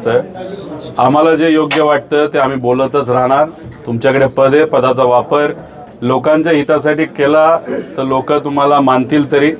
असतं आम्हाला जे योग्य वाटतं ते आम्ही बोलतच राहणार. तुमच्याकडे पद आहे पदाचा वापर लोकांच्या हितासाठी केला तर लोक तुम्हाला मानतील तरी.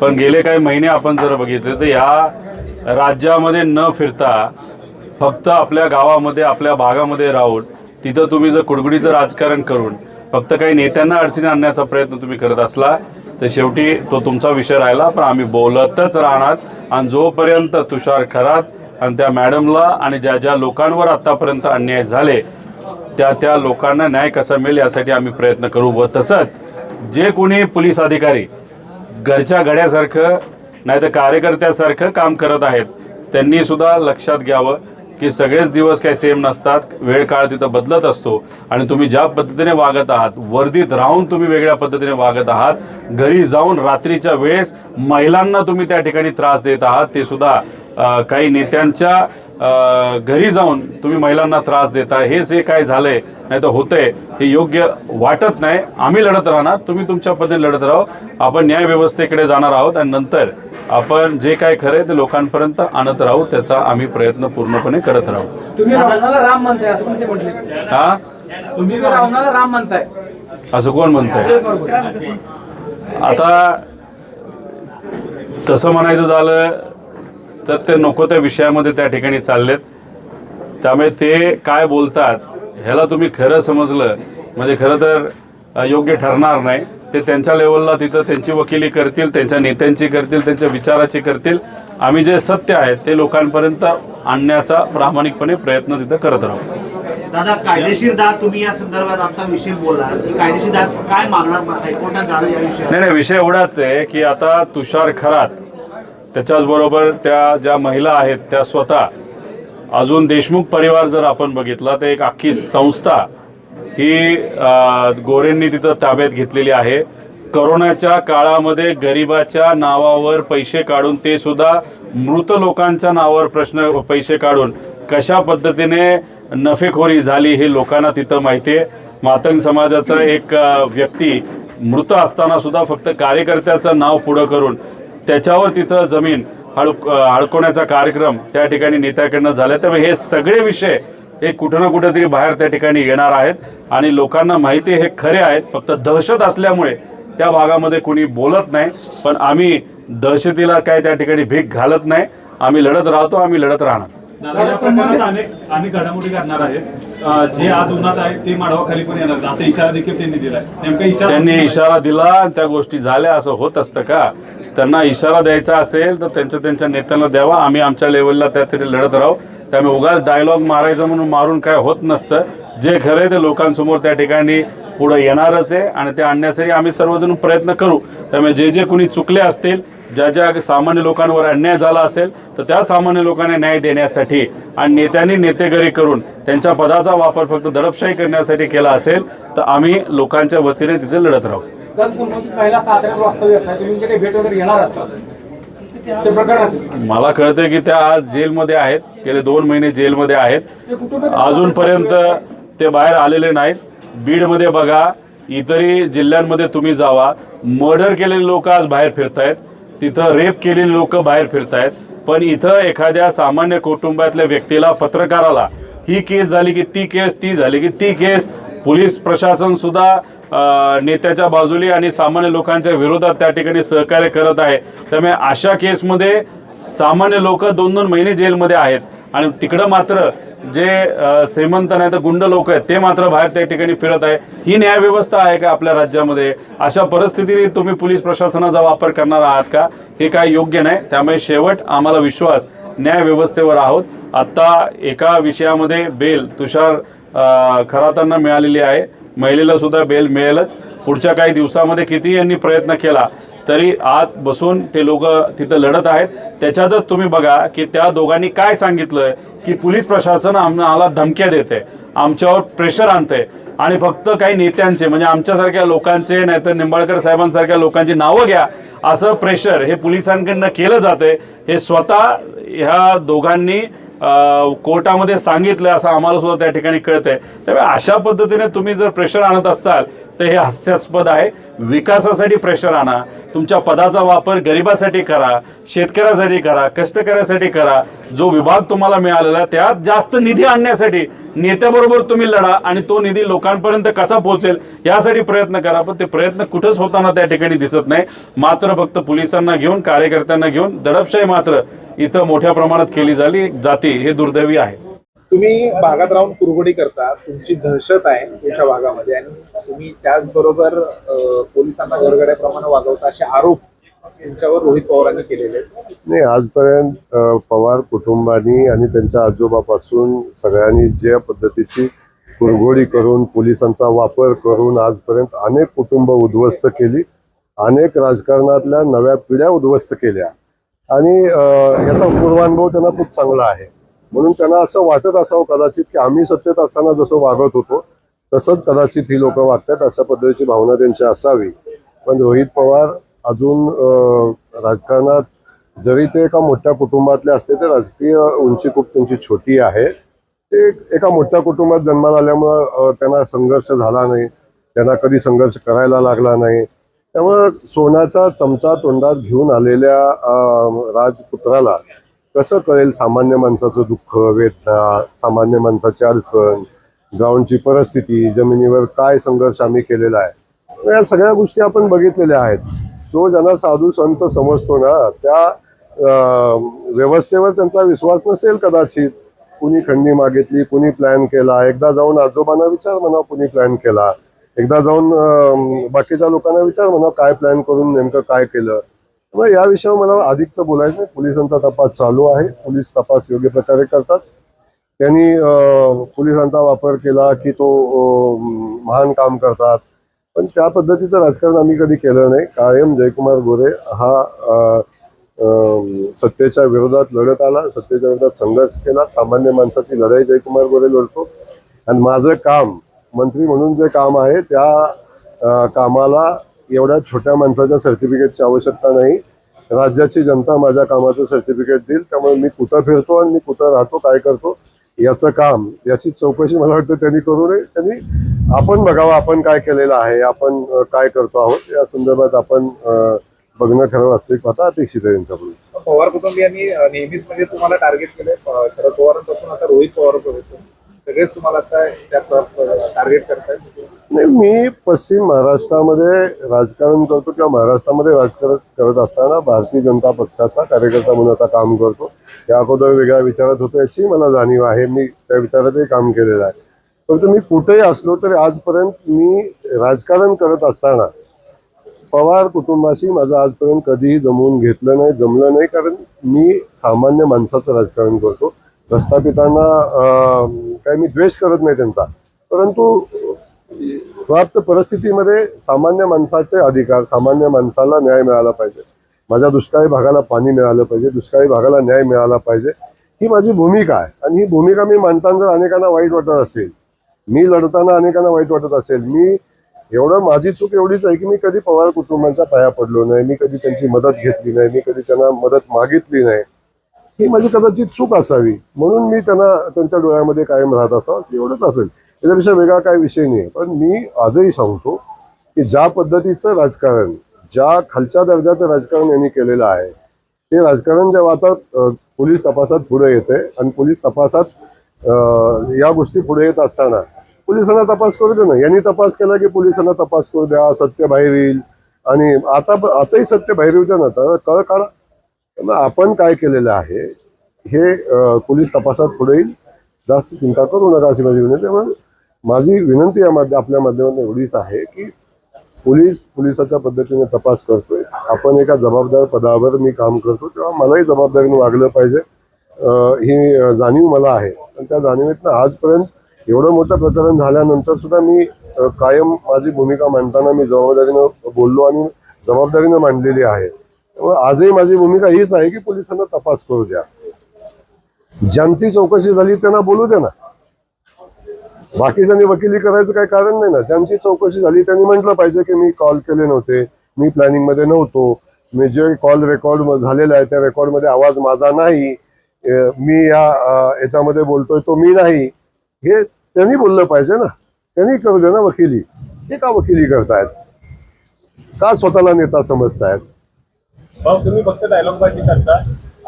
पण गेले काही महिने आपण जर बघितले तर या राज्यामध्ये न फिरता फक्त आपल्या गावामध्ये आपल्या भागामध्ये राहून तिथं तुम्ही जर कुडकुडीचं राजकारण करून फक्त काही नेत्यांना अडचणी आणण्याचा प्रयत्न तुम्ही करत असला तर शेवटी तो तुमचा विषय राहिला. पण आम्ही बोलतच राहणार. आणि जोपर्यंत तुषार खरात आणि त्या मॅडमला आणि ज्या ज्या लोकांवर आतापर्यंत अन्याय झाले त्या त्या लोकांना न्याय कसा मिळेल यासाठी आम्ही प्रयत्न करू व तसंच जे कोणी पोलीस अधिकारी घरच्या घड्यासारखं नाही तर कार्यकर्त्यासारखं काम करत आहेत त्यांनी सुद्धा लक्षात घ्यावं की सगळेच दिवस काही सेम नसतात वेळ काळ तिथं बदलत असतो आणि तुम्ही ज्या पद्धतीने वागत आहात वर्दीत राहून तुम्ही वेगळ्या पद्धतीने वागत आहात घरी जाऊन रात्रीच्या वेळेस महिलांना तुम्ही त्या ठिकाणी त्रास देत आहात ते सुद्धा काही नेत्यांच्या घरी जाऊन तुम्ही महिलांना त्रास देता हे जे काय झालंय नाही तर होतंय हे योग्य वाटत नाही. आम्ही लढत राहणार तुम्ही तुमच्या पद्धतीने लढत राहू. आपण न्याय व्यवस्थेकडे जाणार आहोत आणि नंतर आपण जे काय खरंय ते लोकांपर्यंत आणत राहू त्याचा आम्ही प्रयत्न पूर्णपणे करत राहू. तुम्ही राम म्हणताय असं पण ते म्हटले? हा? तुम्ही रावणाला राम म्हणताय. असं कोण म्हणतंय? आता तसं म्हणायचं झालं तर ते नको त्या विषयामध्ये त्या ठिकाणी चाललेत. त्यामुळे ते काय बोलतात ह्याला तुम्ही खरं समजलं. म्हणजे खरं तर योग्य ठरणार नाही. ते त्यांच्या लेवलला तिथं त्यांची वकिली करतील त्यांच्या नेत्यांची करतील त्यांच्या विचाराची करतील. आम्ही जे सत्य आहे ते लोकांपर्यंत आणण्याचा प्रामाणिकपणे प्रयत्न तिथं करत राहू. दादा कायदेशीर दाद तुम्ही या संदर्भात आता विषय बोला की कायदेशीर दाद काय मागणार? हायकोर्टात जाणं या नाही नाही विषय एवढाच आहे की आता तुषार खरात त्याच्याचबरोबर त्या ज्या महिला आहेत त्या स्वतः अजून देशमुख परिवार जर आपण बघितला तर एक अख्खी संस्था ही गोरेंनी तिथं ताब्यात घेतलेली आहे. करोनाच्या काळामध्ये गरिबाच्या नावावर पैसे काढून ते सुद्धा मृत लोकांच्या नावावर प्रश्न पैसे काढून कशा पद्धतीने नफेखोरी झाली हे लोकांना तिथं माहिती आहे. मातंग समाजाचा एक व्यक्ती मृत असताना सुद्धा फक्त कार्यकर्त्याचं नाव पुढं करून त्याच्यावर तिथं जमीन अडक अडकवण्याचा कार्यक्रम त्या ठिकाणी नेत्याकडनं झाला. त्यामुळे हे सगळे विषय हे कुठं ना कुठं तरी बाहेर त्या ठिकाणी येणार आहेत आणि लोकांना माहिती हे खरे आहेत. फक्त दहशत असल्यामुळे त्या भागामध्ये कुणी बोलत नाही. पण आम्ही दहशतीला काय त्या ठिकाणी भीक घालत नाही. आम्ही लढत राहतो आम्ही लढत राहणार. या प्रकरणात अनेक अनेक घडामोडी करणार आहेत. जे आज उन्हात आहेत ते माडवा खाली पण येणार असा इशारा देखील त्यांनी दिलाय. नेमका इशारा त्यांनी इशारा दिला आणि त्या गोष्टी झाल्या. असं होत असतं का? त्यांना इशारा द्यायचा असेल तर त्यांच्या त्यांच्या नेत्यांना द्यावा. आम्ही आमच्या लेवलला त्या तरी लढत राहू. त्यामुळे उगाच डायलॉग मारायचं म्हणून मारून काय होत नसतं. जे खरं आहे ते लोकांसमोर त्या ठिकाणी पुढे येणारच आहे आणि ते आणण्यासाठी आम्ही सर्वजण प्रयत्न करू. त्यामुळे जे जे कोणी चुकले असतील ज्या ज्या सामान्य लोकांवर अन्याय झाला असेल तर त्या सामान्य लोकांना न्याय देण्यासाठी आणि नेत्यांनी नेतेगरी करून त्यांच्या पदाचा वापर फक्त दडपशाही करण्यासाठी केला असेल तर आम्ही लोकांच्या वतीने तिथे लढत राहू. मला कळतंय की त्या आज जेलमध्ये आहेत गेले दोन महिने जेलमध्ये आहेत. अजूनपर्यंत ते बाहेर आलेले नाहीत. बीडमध्ये बघा इतरही जिल्ह्यांमध्ये तुम्ही जावा. मर्डर केलेले लोक आज बाहेर फिरतायत. तिथं रेप केलेली लोक बाहेर फिरतायत. पण इथं एखाद्या सामान्य कुटुंबातल्या व्यक्तीला पत्रकाराला ही केस झाली की ती केस ती झाली की ती केस पोलीस प्रशासन सुद्धा नेत्याच्या बाजूली आणि सामान्य लोकांच्या विरोधात त्या ठिकाणी सहकार्य करत आहे. त्यामुळे अशा केसमध्ये सामान्य लोक दोन दोन महिने जेलमध्ये आहेत. आणि तिकडं मात्र जे श्रीमंत नाही तर गुंड लोक आहेत ते मात्र बाहेर त्या ठिकाणी फिरत आहे. ही न्यायव्यवस्था आहे का आपल्या राज्यामध्ये? अशा परिस्थितीने तुम्ही पोलीस प्रशासनाचा वापर करणार आहात का? हे काय योग्य नाही. त्यामुळे शेवट आम्हाला विश्वास न्यायव्यवस्थेवर आहोत. आता एका विषयामध्ये बेल तुषार खरातांना मिळालेली आहे. महिलेला सुद्धा बेल मिळेलच. पुढच्या काही दिवसामध्ये किती यांनी प्रयत्न केला तरी आत बसून ते लोक तिथं लढत आहेत. त्याच्यातच तुम्ही बघा की त्या दोघांनी काय सांगितलं की पोलीस प्रशासन आम्हाला धमक्या देते आमच्यावर प्रेशर आणते आणि फक्त काही नेत्यांचे म्हणजे आमच्यासारख्या लोकांचे नाहीतर निंबाळकर साहेबांसारख्या लोकांची नावं घ्या. असं प्रेशर हे पोलिसांकडनं केलं जातंय. हे स्वतः ह्या दोघांनी कोर्टामध्ये सांगितलं असं आम्हाला सुद्धा त्या ठिकाणी कळतंय. त्यामुळे अशा पद्धतीने तुम्ही जर प्रेशर आणत असाल तर हे हास्यास्पद आहे. विकासासाठी प्रेशर आणा. तुमच्या पदाचा वापर गरिबासाठी करा शेतकऱ्यासाठी करा कष्टकऱ्यासाठी करा. जो विभाग तुम्हाला मिळालेला त्यात जास्त निधी आणण्यासाठी नेत्याबरोबर तुम्ही लढा आणि तो निधी लोकांपर्यंत कसा पोहोचेल यासाठी प्रयत्न करा. पण ते प्रयत्न कुठंच होताना त्या ठिकाणी दिसत नाही. मात्र फक्त पोलिसांना घेऊन कार्यकर्त्यांना घेऊन दडपशाही मात्र इथं मोठ्या प्रमाणात केली झाली जाते हे दुर्दैवी आहे. तुम्ही भागात राहून कुरगोडी करता तुमची दहशत आहे तुमच्या भागामध्ये आणि तुम्ही त्याचबरोबर पोलिसांना गरगड्याप्रमाणे वागवता असे आरोप तुमच्यावर रोहित पवारांनी केलेले नाही आजपर्यंत पवार कुटुंबानी आणि त्यांच्या आजोबापासून सगळ्यांनी ज्या पद्धतीची कुरघोडी करून पोलिसांचा वापर करून आजपर्यंत अनेक कुटुंब उद्ध्वस्त केली अनेक राजकारणातल्या नव्या पिढ्या उद्ध्वस्त केल्या. आणि याचा पूर्वानुभव त्यांना खूप चांगला आहे. म्हणून त्यांना असं वाटत असावं कदाचित की आम्ही सत्तेत असताना जसं वागत होतो तसंच कदाचित ही लोक वागतात अशा पद्धतीची भावना त्यांची असावी. पण रोहित पवार अजून राजकारणात जरी ते एका मोठ्या कुटुंबातले असते ते राजकीय उंची खूप त्यांची छोटी आहे. ते एका मोठ्या कुटुंबात जन्माला आल्यामुळं त्यांना संघर्ष झाला नाही त्यांना कधी संघर्ष करायला लागला नाही. त्यामुळं सोन्याचा चमचा तोंडात घेऊन आलेल्या राजपुत्राला कसं कळेल सामान्य माणसाचं दुःख वेदना सामान्य माणसाची अडचण ग्राउंडची परिस्थिती जमिनीवर काय संघर्ष आम्ही केलेला आहे? या सगळ्या गोष्टी आपण बघितलेल्या आहेत. जो ज्यांना साधू संत समजतो ना त्या व्यवस्थेवर त्यांचा विश्वास नसेल कदाचित. कुणी खंडी मागितली कुणी प्लॅन केला. एकदा जाऊन आजोबांना विचार म्हणा कुणी प्लॅन केला. एकदा जाऊन बाकीच्या लोकांना विचार म्हणा काय प्लॅन करून नेमकं काय केलं? त्यामुळे या विषयावर मला अधिकचं बोलायचं नाही. पोलिसांचा तपास चालू आहे. पोलीस तपास योग्य प्रकारे करतात. त्यांनी पोलिसांचा वापर केला की तो महान काम करतात. पण त्या पद्धतीचं राजकारण आम्ही कधी केलं नाही. कायम जयकुमार गोरे हा सत्तेच्या विरोधात लढत आला. सत्तेच्या विरोधात संघर्ष केला. सामान्य माणसाची लढाई जयकुमार गोरे लढतो. आणि माझं काम मंत्री म्हणून जे काम आहे त्या कामाला एवढ्या छोट्या माणसाच्या सर्टिफिकेटची आवश्यकता नाही. राज्याची जनता माझ्या कामाचं सर्टिफिकेट देईल त्यामुळे मी कुठं फिरतो आणि मी कुठं राहतो काय करतो याचं काम याची चौकशी मला वाटतं त्यांनी करू नये. त्यांनी आपण बघावं आपण काय केलेलं आहे आपण काय करतो आहोत या संदर्भात आपण बघणं खरं वास्तविक पाहता अपेक्षित आहे त्यांच्याकडून पवार कुटुंबियांनी नेहमीच म्हणजे तुम्हाला टार्गेट केलंय शरद पवारांपासून आता रोहित पवार सगळेच तुम्हाला टार्गेट करतायत? नाही मी पश्चिम महाराष्ट्रामध्ये राजकारण करतो किंवा महाराष्ट्रामध्ये राजकारण करत असताना भारतीय जनता पक्षाचा कार्यकर्ता म्हणून आता काम करतो. या अगोदर वेगळ्या विचारात होतो याची मला जाणीव आहे. मी त्या विचारातही काम केलेलं आहे. परंतु मी कुठेही असलो तरी आजपर्यंत मी राजकारण करत असताना पवार कुटुंबाशी माझं आजपर्यंत कधीही जमवून घेतलं नाही जमलं नाही. कारण मी सामान्य माणसाचं राजकारण करतो. प्रस्थापितांना काय काही मी द्वेष करत नाही त्यांचा. परंतु प्राप्त परिस्थितीमध्ये सामान्य माणसाचे अधिकार सामान्य माणसाला न्याय मिळाला पाहिजे. माझ्या दुष्काळी भागाला पाणी मिळालं पाहिजे दुष्काळी भागाला न्याय मिळाला पाहिजे. ही माझी भूमिका आहे. आणि ही भूमिका मी मांडताना जर अनेकांना वाईट वाटत असेल मी लढताना अनेकांना वाईट वाटत असेल मी एवढं माझी चूक एवढीच आहे की मी कधी पवार कुटुंबांच्या पाया पडलो नाही मी कधी त्यांची मदत घेतली नाही मी कधी त्यांना मदत मागितली नाही. ही माझी कदाचित चूक असावी. म्हणून मी त्यांना त्यांच्या डोळ्यामध्ये कायम राहत असावं असं एवढंच असेल. त्याच्यापेक्षा वेगळा काही विषय नाही पण मी आजही सांगतो की ज्या पद्धतीचं राजकारण ज्या खालच्या दर्जाचं राजकारण यांनी केलेलं आहे ते राजकारण जेव्हा आता पोलीस तपासात पुढे येते आणि पोलीस तपासात या गोष्टी पुढे येत असताना पोलिसांना तपास करू दे ना. यांनी तपास केला की पोलिसांना तपास करू द्या सत्य बाहेर येईल. आणि आता आताही सत्य बाहेर येऊ द्या ना. तर कळ काढा. मग आपण काय केलेलं आहे हे पोलीस तपासात पुढे येईल. जास्त चिंता करू नका अशी माझी विनंती मग माझी विनंती या माध्यम आपल्या माध्यमातून एवढीच आहे की पोलीस पोलिसाच्या पद्धतीने तपास करतोय. आपण एका जबाबदार पदावर मी काम करतो तेव्हा मलाही जबाबदारीने वागलं पाहिजे. ही जाणीव मला आहे. आणि त्या जाणीवेतनं आजपर्यंत एवढं मोठं प्रकरण झाल्यानंतर सुद्धा मी कायम माझी भूमिका मांडताना मी जबाबदारीनं बोललो आणि जबाबदारीनं मांडलेली आहे. त्यामुळे आजही माझी भूमिका हीच आहे की पोलिसांना तपास करू द्या. ज्यांची चौकशी झाली त्यांना बोलू द्या ना. बाकीच्यांनी वकिली करायचं काही कारण नाही ना. ज्यांची चौकशी झाली त्यांनी म्हटलं पाहिजे की मी कॉल केले नव्हते मी प्लॅनिंगमध्ये नव्हतो मी जे कॉल रेकॉर्ड झालेला आहे त्या रेकॉर्डमध्ये आवाज माझा नाही मी या याच्यामध्ये बोलतोय तो मी नाही. हे त्यांनी बोललं पाहिजे ना. त्यांनी करू दे ना वकिली. ते का वकिली करतायत? का स्वतःला नेता समजतायत? भाऊ तुम्ही फक्त डायलॉगबाजी करता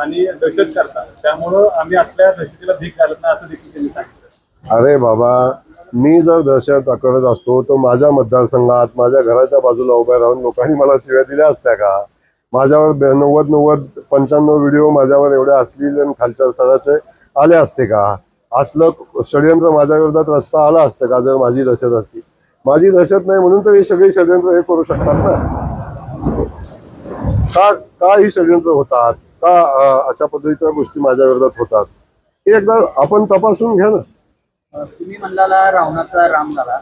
आणि दहशत करता. त्यामुळं आम्ही आपल्या दहशतीला भीक घालत नाही असं देखील त्यांनी सांगितलं. अरे बाबा मी जर दहशत करत असतो तर माझ्या मतदारसंघात माझ्या घराच्या बाजूला उभ्या राहून लोकांनी मला शिव्या दिल्या असत्या का? माझ्यावर नव्वद नव्वद पंच्याण्णव व्हिडिओ माझ्यावर एवढे अश्लील आणि खालच्या स्तराचे आले असते का? असलं षडयंत्र माझ्या विरोधात रस्ता आला असतं का जर माझी दहशत असती? माझी दहशत नाही म्हणून तर हे सगळे षडयंत्र हे करू शकतात ना? का का ही षडयंत्र होतात? का अशा पद्धतीच्या गोष्टी माझ्या विरोधात होतात? हे एकदा आपण तपासून घ्या ना. तुम्ही म्हणलाला रावणाचा राम झाला.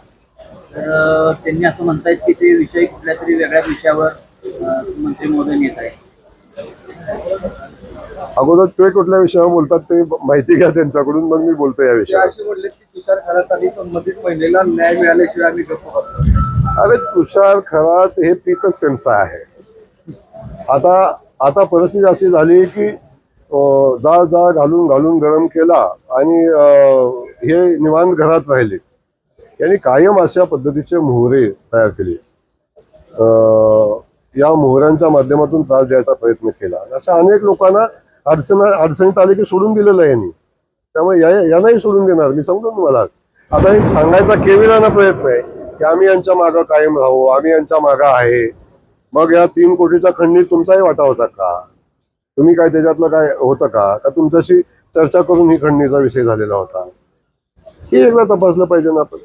तर त्यांनी असं म्हणतायत की ते विषय कुठल्या तरी वेगळ्याच विषयावर मंत्री महोदय येत आहे अगोदर ते कुठल्या विषयावर बोलतात ते माहिती घ्या त्यांच्याकडून मग मी बोलतो या विषयावर. असे म्हणले की तुषार खरात आणि संबंधित महिलेला न्याय मिळाल्याशिवाय आम्ही गप्प. अरे तुषार खरात हे पीकच त्यांचं आहे. आता आता परिस्थिती अशी झाली की जा जा घालून घालून गरम केला आणि हे निवांत घरात राहिले. यांनी कायम अशा पद्धतीचे मोहरे तयार केले. या मोहऱ्यांच्या माध्यमातून त्रास द्यायचा प्रयत्न केला. अशा अनेक लोकांना अडचण अडचणीत आले की सोडून दिलेलं आहे यांनी. त्यामुळे या यांनाही सोडून देणार. मी सांगतो तुम्हाला. आता एक सांगायचा केविलाना प्रयत्न आहे की आम्ही यांच्या मागं कायम राहू आम्ही यांच्या मागं आहे. मग या तीन कोटीच्या खंडीत तुमचाही वाटा होता का? तुम्ही काय त्याच्यातलं काय होतं का? का तुमच्याशी चर्चा करून ही खंडणीचा विषय झालेला होता? हे एकदा तपासलं पाहिजे ना आपण.